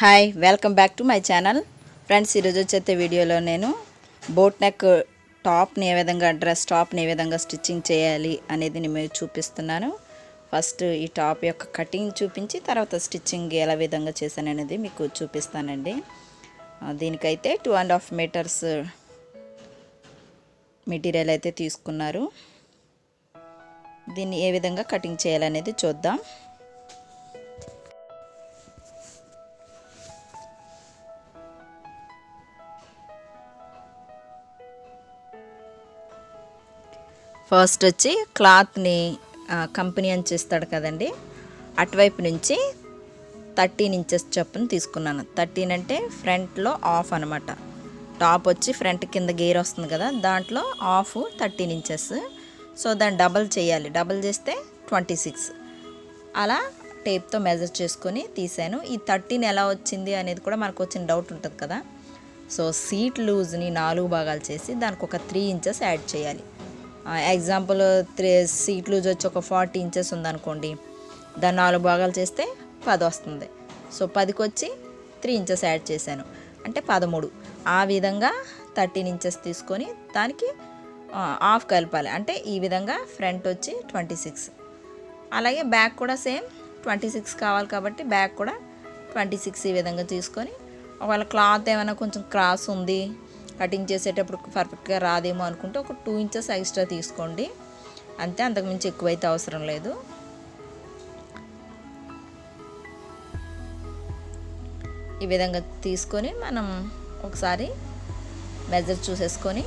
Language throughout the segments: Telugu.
Hi welcome back to my channel. Friends ఈరోజు వచ్చే వీడియోలో నేను బోట్ నెక్ టాప్ని ఏ విధంగా డ్రెస్ టాప్ని ఏ విధంగా స్టిచ్చింగ్ చేయాలి అనేది నేను మీకు చూపిస్తున్నాను. ఫస్ట్ ఈ టాప్ యొక్క కటింగ్ చూపించి తర్వాత స్టిచ్చింగ్ ఎలా విధంగా చేశాననేది మీకు చూపిస్తానండి. దీనికైతే two and half metres material అయితే తీసుకున్నారు. దీన్ని ఏ విధంగా కటింగ్ చేయాలనేది చూద్దాం. ఫస్ట్ వచ్చి క్లాత్ని కంపెనీ అని చేస్తాడు కదండి. అటువైపు నుంచి థర్టీన్ ఇంచెస్ చొప్పున తీసుకున్నాను. థర్టీన్ అంటే ఫ్రంట్లో ఆఫ్ అనమాట టాప్ వచ్చి ఫ్రంట్ కింద గేర్ వస్తుంది కదా దాంట్లో ఆఫ్ థర్టీన్ ఇంచెస్. సో దాన్ని డబల్ చేయాలి. డబల్ చేస్తే ట్వంటీ సిక్స్. అలా టేప్తో మెజర్ చేసుకొని తీసాను. ఈ థర్టీన్ ఎలా వచ్చింది అనేది కూడా మనకు వచ్చిన డౌట్ ఉంటుంది కదా. సో సీట్ లూజ్ని నాలుగు భాగాలు చేసి దానికి ఒక త్రీ ఇంచెస్ యాడ్ చేయాలి. ఎగ్జాంపుల్ త్రీ సీట్ లూజ్ వచ్చి ఒక ఫార్టీ ఇంచెస్ ఉందనుకోండి దాన్ని నాలుగు భాగాలు చేస్తే పది వస్తుంది. సో పదికి వచ్చి త్రీ ఇంచెస్ యాడ్ చేశాను. అంటే పదమూడు. ఆ విధంగా థర్టీన్ ఇంచెస్ తీసుకొని దానికి ఆఫ్ కలపాలి. అంటే ఈ విధంగా ఫ్రంట్ వచ్చి ట్వంటీ సిక్స్ అలాగే బ్యాక్ కూడా సేమ్ ట్వంటీ సిక్స్ కావాలి కాబట్టి బ్యాక్ కూడా ట్వంటీ సిక్స్ ఈ విధంగా తీసుకొని ఒకవేళ క్లాత్ ఏమైనా కొంచెం క్రాస్ ఉంది కటింగ్ చేసేటప్పుడు పర్ఫెక్ట్గా రాదేమో అనుకుంటే ఒక టూ ఇంచెస్ ఎక్స్ట్రా తీసుకోండి. అంతే అంతకుమించి ఎక్కువైతే అవసరం లేదు. ఈ విధంగా తీసుకొని మనం ఒకసారి మెజర్ చూసేసుకొని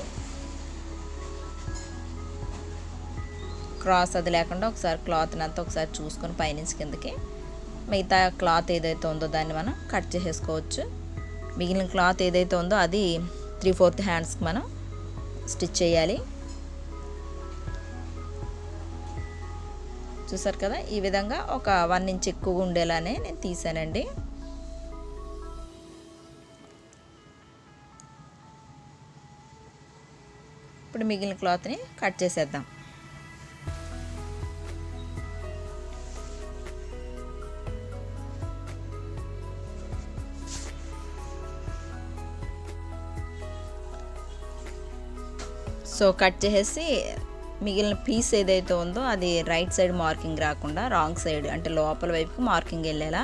క్రాస్ అది లేకుండా ఒకసారి క్లాత్ని అంతా ఒకసారి చూసుకొని పైనుంచి కిందకి మిగతా క్లాత్ ఏదైతే ఉందో దాన్ని మనం కట్ చేసేసుకోవచ్చు. మిగిలిన క్లాత్ ఏదైతే ఉందో అది త్రీ ఫోర్త్ హ్యాండ్స్కి మనం స్టిచ్ చేయాలి. చూసారు కదా? ఈ విధంగా ఒక వన్ ఇంచ్ ఎక్కువ ఉండేలానే నేను తీసానండి. ఇప్పుడు మిగిలిన క్లాత్ని కట్ చేసేద్దాం. సో కట్ చేసేసి మిగిలిన పీస్ ఏదైతే ఉందో అది రైట్ సైడ్ మార్కింగ్ రాకుండా రాంగ్ సైడ్ అంటే లోపల వైపుకి మార్కింగ్ వెళ్ళేలా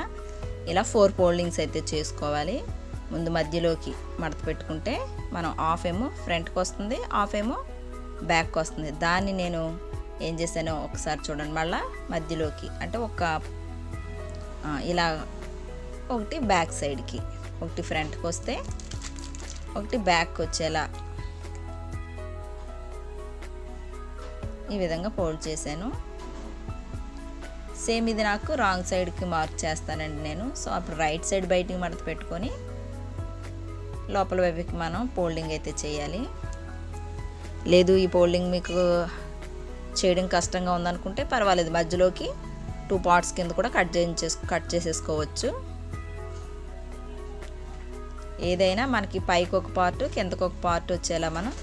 ఇలా ఫోర్ ఫోల్డింగ్స్ అయితే చేసుకోవాలి. ముందు మధ్యలోకి మడత పెట్టుకుంటే మనం ఆఫ్ ఏమో ఫ్రంట్కి వస్తుంది ఆఫ్ ఏమో బ్యాక్కి వస్తుంది దాన్ని నేను ఏం చేశానో ఒకసారి చూడండి. మళ్ళీ మధ్యలోకి అంటే ఒక ఇలా ఒకటి బ్యాక్ సైడ్కి ఒకటి ఫ్రంట్కి వస్తే ఒకటి బ్యాక్ వచ్చేలా ఈ విధంగా ఫోల్డ్ చేశాను. సేమ్ ఇది నాకు రాంగ్ సైడ్కి మార్క్ చేస్తానండి నేను. సో అప్పుడు రైట్ సైడ్ బయటికి మడత పెట్టుకొని లోపల వైపుకి మనం ఫోల్డింగ్ అయితే చేయాలి. లేదు ఈ ఫోల్డింగ్ మీకు చేయడం కష్టంగా ఉందనుకుంటే పర్వాలేదు. మధ్యలోకి టూ పార్ట్స్ కింద కూడా కట్ చేయించేసు కట్ చేసేసుకోవచ్చు. ఏదైనా మనకి పైకి ఒక పార్ట్ కిందకు ఒక పార్ట్ వచ్చేలా మనం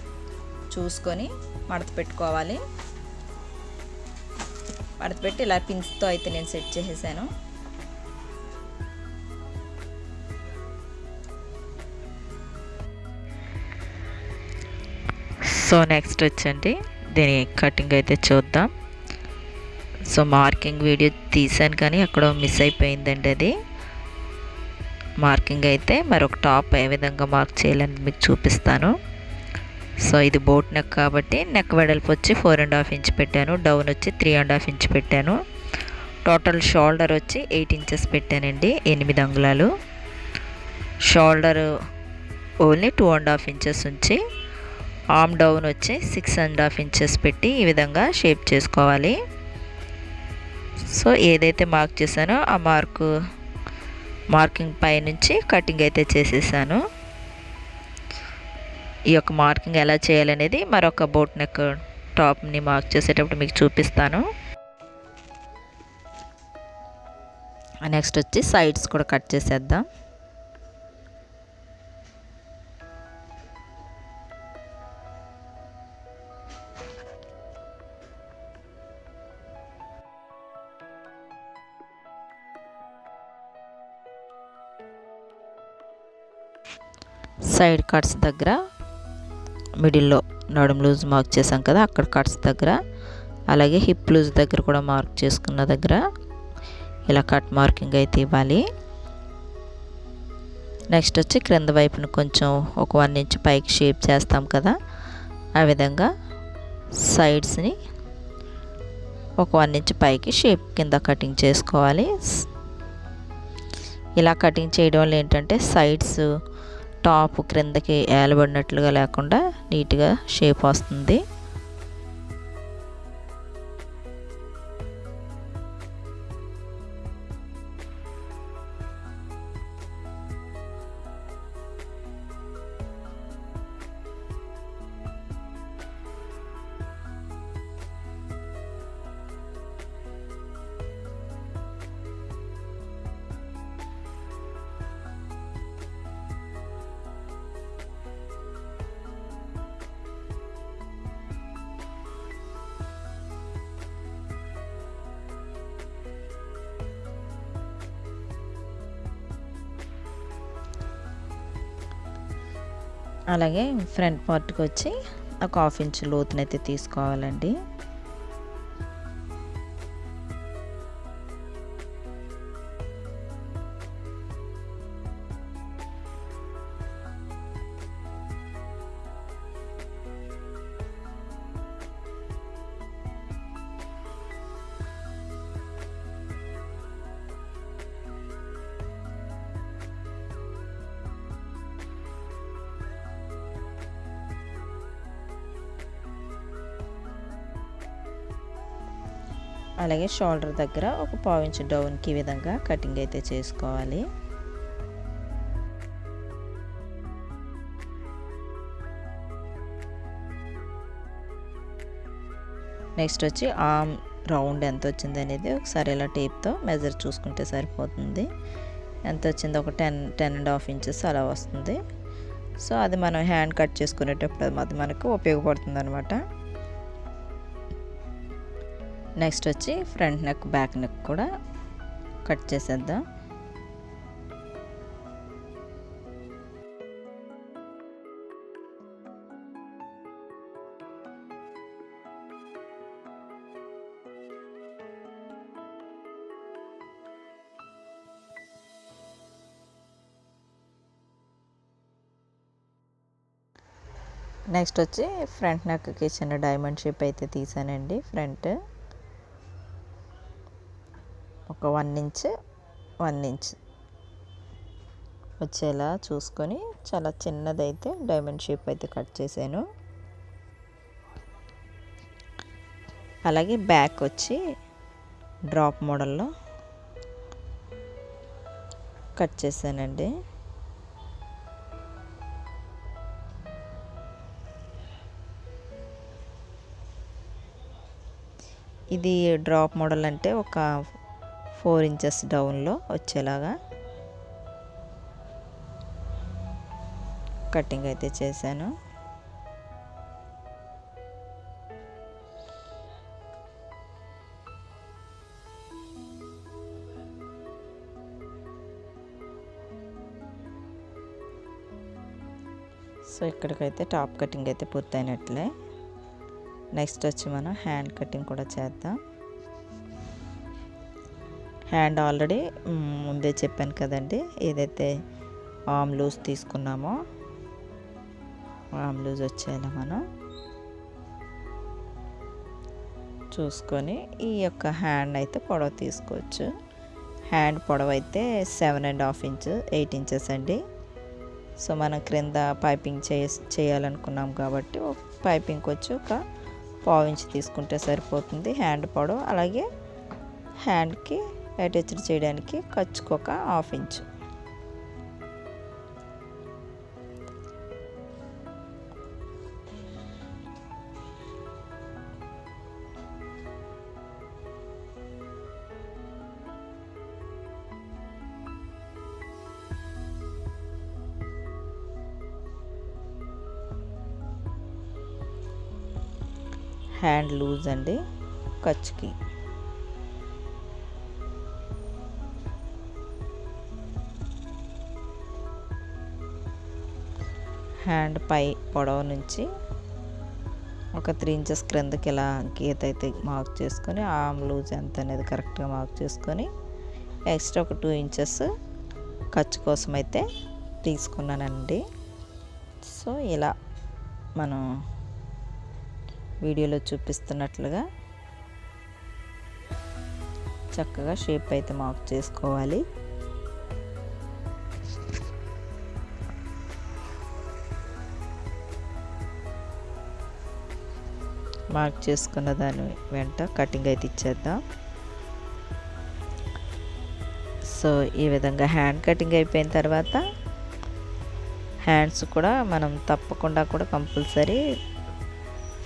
చూసుకొని మడత పెట్టుకోవాలి. మడతపెట్టి ఇలా పిన్స్తో అయితే నేను సెట్ చేసేసాను. సో నెక్స్ట్ వచ్చండి దీని కటింగ్ అయితే చూద్దాం. సో మార్కింగ్ వీడియో తీసాను కానీ అక్కడ మిస్ అయిపోయిందండి అది. మార్కింగ్ అయితే మరొక టాప్ ఏ విధంగా మార్క్ చేయాలని మీకు చూపిస్తాను. సో ఇది బోట్ నెక్ కాబట్టి నెక్ వెడల్పు వచ్చి ఫోర్ అండ్ హాఫ్ ఇంచ్ పెట్టాను. డౌన్ వచ్చి త్రీ అండ్ హాఫ్ ఇంచ్ పెట్టాను. టోటల్ షోల్డర్ వచ్చి ఎయిట్ ఇంచెస్ పెట్టానండి ఎనిమిది అంగుళాలు. Shoulder only two and half inches ఉంచి ఆమ్ డౌన్ వచ్చి సిక్స్ అండ్ హాఫ్ ఇంచెస్ పెట్టి ఈ విధంగా షేప్ చేసుకోవాలి. సో ఏదైతే మార్క్ చేశానో ఆ మార్కు మార్కింగ్ పై నుంచి కటింగ్ అయితే చేసేసాను. ఈ యొక్క మార్కింగ్ ఎలా చేయాలనేది మరొక బోట్ నెక్ టాప్ని మార్క్ చేసేటప్పుడు మీకు చూపిస్తాను. నెక్స్ట్ వచ్చి సైడ్స్ కూడా కట్ చేసేద్దాం. సైడ్ కట్స్ దగ్గర మిడిల్లో నడుము లూజ్ మార్క్ చేసాం కదా అక్కడ కట్స్ దగ్గర. అలాగే హిప్ లూజ్ దగ్గర కూడా మార్క్ చేసుకున్న దగ్గర ఇలా కట్ మార్కింగ్ అయితే ఇవ్వాలి. నెక్స్ట్ వచ్చి క్రింద వైపున కొంచెం ఒక వన్ ఇంచ్ పైకి షేప్ చేస్తాం కదా ఆ విధంగా సైడ్స్ని ఒక వన్ ఇంచ్ పైకి షేప్ కింద కటింగ్ చేసుకోవాలి. ఇలా కటింగ్ చేయడం వల్ల ఏంటంటే సైడ్స్ టాప్ క్రిందకి ఏలబడినట్లుగా లేకుండా నీట్గా షేప్ వస్తుంది. అలాగే ఫ్రంట్ పార్ట్కి వచ్చి ఒక హాఫ్ ఇంచ్ లోతునైతే తీసుకోవాలండి. అలాగే షోల్డర్ దగ్గర ఒక పావు డౌన్కి విధంగా కటింగ్ అయితే చేసుకోవాలి. నెక్స్ట్ వచ్చి ఆమ్ రౌండ్ ఎంత వచ్చింది అనేది ఒకసారి ఇలా టేప్తో మెజర్ చూసుకుంటే సరిపోతుంది. ఎంత వచ్చింది? ఒక ten ten and half inches అలా వస్తుంది. సో అది మనం హ్యాండ్ కట్ చేసుకునేటప్పుడు అది మనకు ఉపయోగపడుతుంది అనమాట నెక్స్ట్ వచ్చి ఫ్రంట్ నెక్ బ్యాక్ నెక్ కూడా కట్ చేసేద్దాం. నెక్స్ట్ వచ్చి ఫ్రంట్ నెక్కి చిన్న డైమండ్ షేప్ అయితే తీసానండి ఫ్రంట్. ఒక వన్ ఇంచ్ వన్ ఇంచ్ వచ్చేలా చూసుకొని చాలా చిన్నదైతే డైమండ్ షేప్ అయితే కట్ చేశాను. అలాగే బ్యాక్ వచ్చి డ్రాప్ మోడల్లో కట్ చేశానండి. ఇది డ్రాప్ మోడల్ అంటే ఒక ఫోర్ ఇంచెస్ డౌన్లో వచ్చేలాగా కటింగ్ అయితే చేశాను. సో ఇక్కడికైతే టాప్ కటింగ్ అయితే పూర్తయినట్లే. నెక్స్ట్ వచ్చి మనం హ్యాండ్ కటింగ్ కూడా చేద్దాం. హ్యాండ్ ఆల్రెడీ ముందే చెప్పాను కదండి ఏదైతే ఆమ్ లూజ్ తీసుకున్నామో ఆమ్ లూజ్ వచ్చేలా మనం చూసుకొని ఈ యొక్క హ్యాండ్ అయితే పొడవ తీసుకోవచ్చు. హ్యాండ్ పొడవ అయితే seven and half inch eight inches అండి. సో మనం క్రింద పైపింగ్ చే చేయాలనుకున్నాం కాబట్టి పైపింగ్కి వచ్చి ఒక పావు ఇంచ్ తీసుకుంటే సరిపోతుంది హ్యాండ్ పొడవు. అలాగే హ్యాండ్కి అటాచ్డ్ చేయడానికి ఖర్చుకు ఒక హాఫ్ ఇంచ్. హ్యాండ్ లూజ్ అండి ఖర్చుకి. హ్యాండ్ పై పొడవు నుంచి ఒక త్రీ ఇంచెస్ క్రిందకి ఇలా గీత అయితే మార్క్ చేసుకొని ఆమ్ లూజ్ ఎంత అనేది కరెక్ట్గా మార్క్ చేసుకొని ఎక్స్ట్రా ఒక టూ ఇంచెస్ ఖర్చు కోసం అయితే తీసుకున్నానండి. సో ఇలా మనం వీడియోలో చూపిస్తున్నట్లుగా చక్కగా షేప్ అయితే మార్క్ చేసుకోవాలి. మార్క్ చేసుకున్న దాని వెంట కటింగ్ అయితే ఇచ్చేద్దాం. సో ఈ విధంగా హ్యాండ్ కటింగ్ అయిపోయిన తర్వాత హ్యాండ్స్ కూడా మనం తప్పకుండా కూడా కంపల్సరీ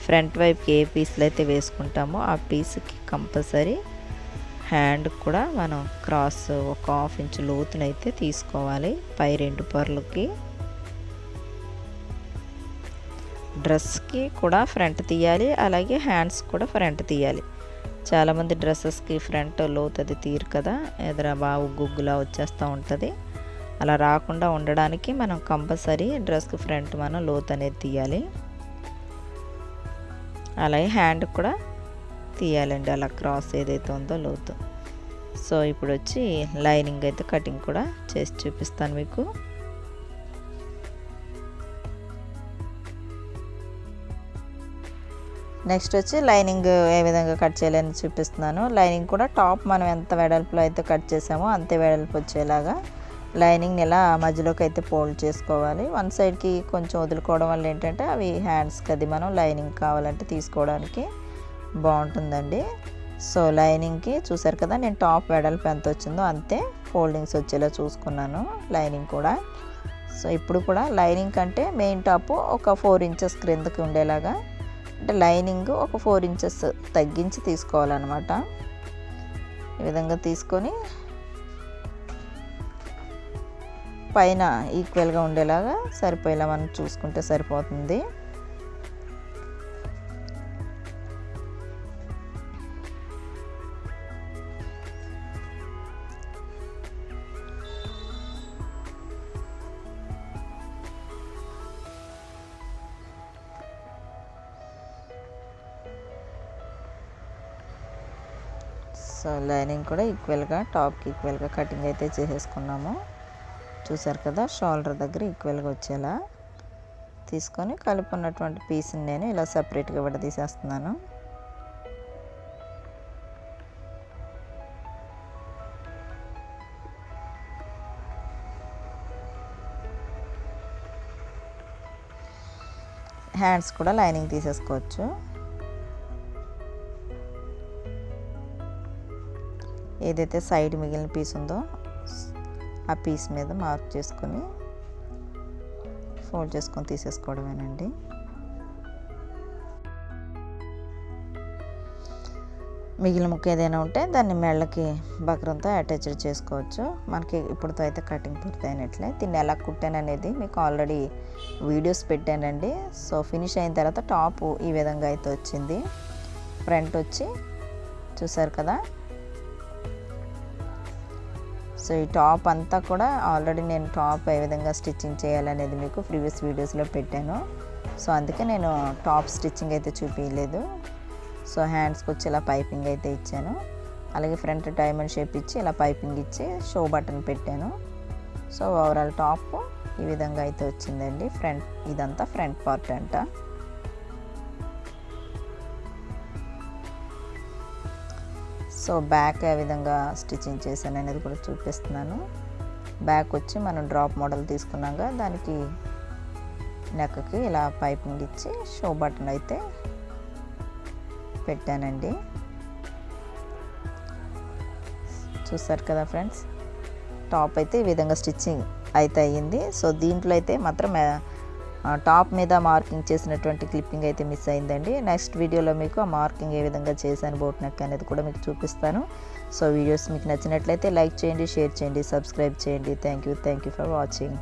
ఫ్రంట్ వైపుకి ఏ పీస్లు అయితే వేసుకుంటామో ఆ పీస్కి కంపల్సరీ హ్యాండ్ కూడా మనం క్రాస్ ఒక హాఫ్ ఇంచ్ లోతునైతే తీసుకోవాలి. పై రెండు పొరలకి డ్రెస్కి కూడా ఫ్రంట్ తీయాలి అలాగే హ్యాండ్స్ కూడా ఫ్రంట్ తీయాలి. చాలామంది డ్రెస్సెస్కి ఫ్రంట్ లోతు అది తీరు కదా ఎదురా బాగు గుగ్గులా వచ్చేస్తూ ఉంటుంది. అలా రాకుండా ఉండడానికి మనం కంపల్సరీ డ్రెస్కి ఫ్రంట్ మనం లోతు అనేది తీయాలి. అలాగే హ్యాండ్ కూడా తీయాలండి అలా క్రాస్ ఏదైతే ఉందో లోతు. సో ఇప్పుడు వచ్చి లైనింగ్ అయితే కటింగ్ కూడా చేసి చూపిస్తాను మీకు. నెక్స్ట్ వచ్చి లైనింగ్ ఏ విధంగా కట్ చేయాలని చూపిస్తున్నాను. లైనింగ్ కూడా టాప్ మనం ఎంత వెడల్పులో అయితే కట్ చేసామో అంతే వెడల్పు వచ్చేలాగా లైనింగ్ ఇలా మధ్యలోకి అయితే ఫోల్డ్ చేసుకోవాలి. వన్ సైడ్కి కొంచెం వదులుకోవడం వల్ల ఏంటంటే అవి హ్యాండ్స్కి అది మనం లైనింగ్ కావాలంటే తీసుకోవడానికి బాగుంటుందండి. సో లైనింగ్కి చూసారు కదా నేను టాప్ వెడల్పు ఎంత వచ్చిందో అంతే ఫోల్డింగ్స్ వచ్చేలా చూసుకున్నాను లైనింగ్ కూడా. సో ఇప్పుడు కూడా లైనింగ్ కంటే మెయిన్ టాప్ ఒక ఫోర్ ఇంచెస్ క్రిందకి ఉండేలాగా అంటే లైనింగ్ ఒక ఫోర్ ఇంచెస్ తగ్గించి తీసుకోవాలన్నమాట. ఈ విధంగా తీసుకొని పైన ఈక్వల్గా ఉండేలాగా సరిపోయేలా మనం చూసుకుంటే సరిపోతుంది. సో లైనింగ్ కూడా ఈక్వల్గా టాప్కి ఈక్వల్గా కటింగ్ అయితే చేసేసుకున్నాము. చూసారు కదా షోల్డర్ దగ్గర ఈక్వల్గా వచ్చేలా. తీసుకొని కలుపుకున్నటువంటి పీస్ని నేను ఇలా సపరేట్గా విడదీసేస్తున్నాను హ్యాండ్స్ కూడా లైనింగ్ తీసేసుకోవచ్చు. ఏదైతే సైడ్ మిగిలిన పీస్ ఉందో ఆ పీస్ మీద మార్క్ చేసుకొని ఫోల్డ్ చేసుకొని తీసేసుకోవడమేనండి. మిగిలిన ముక్క ఏదైనా ఉంటే దాన్ని మెళ్ళకి బక్రంతో అటాచ్డ్ చేసుకోవచ్చు. మనకి ఇప్పుడుతో అయితే కటింగ్ పూర్తయినట్లే. దీన్ని ఎలా కుట్టాను అనేది మీకు ఆల్రెడీ వీడియోస్ పెట్టానండి. సో ఫినిష్ అయిన తర్వాత టాప్ ఈ విధంగా అయితే వచ్చింది. ఫ్రంట్ వచ్చి చూసారు కదా? సో ఈ టాప్ అంతా కూడా ఆల్రెడీ నేను టాప్ ఏ విధంగా స్టిచ్చింగ్ చేయాలనేది మీకు ప్రీవియస్ వీడియోస్లో పెట్టాను. సో అందుకే నేను టాప్ స్టిచ్చింగ్ అయితే చూపించలేదు సో హ్యాండ్స్కి వచ్చి ఇలా పైపింగ్ అయితే ఇచ్చాను. అలాగే ఫ్రంట్ డైమండ్ షేప్ ఇచ్చి ఇలా పైపింగ్ ఇచ్చి షో బటన్ పెట్టాను. సో ఓవరాల్ టాప్ ఈ విధంగా అయితే వచ్చిందండి. ఫ్రంట్ ఇదంతా ఫ్రంట్ పార్ట్ అంట. సో బ్యాక్ ఏ విధంగా స్టిచ్చింగ్ చేశాను అనేది కూడా చూపిస్తున్నాను. బ్యాక్ వచ్చి మనం డ్రాప్ మోడల్ తీసుకున్నాక దానికి నెక్కకి ఇలా పైపింగ్ ఇచ్చి షో బటన్ అయితే పెట్టానండి. చూసారు కదా ఫ్రెండ్స్ టాప్ అయితే ఈ విధంగా స్టిచ్చింగ్ అయితే అయ్యింది. సో దీంట్లో అయితే మాత్రం టాప్ మీద మార్కింగ్ చేసినటువంటి క్లిప్పింగ్ అయితే మిస్ అయిందండి. నెక్స్ట్ వీడియోలో మీకు ఆ మార్కింగ్ ఏ విధంగా చేశాను బోట్ నెక్ అనేది కూడా మీకు చూపిస్తాను. సో వీడియోస్ మీకు నచ్చినట్లయితే లైక్ చేయండి షేర్ చేయండి సబ్స్క్రైబ్ చేయండి. Thank you thank you for watching.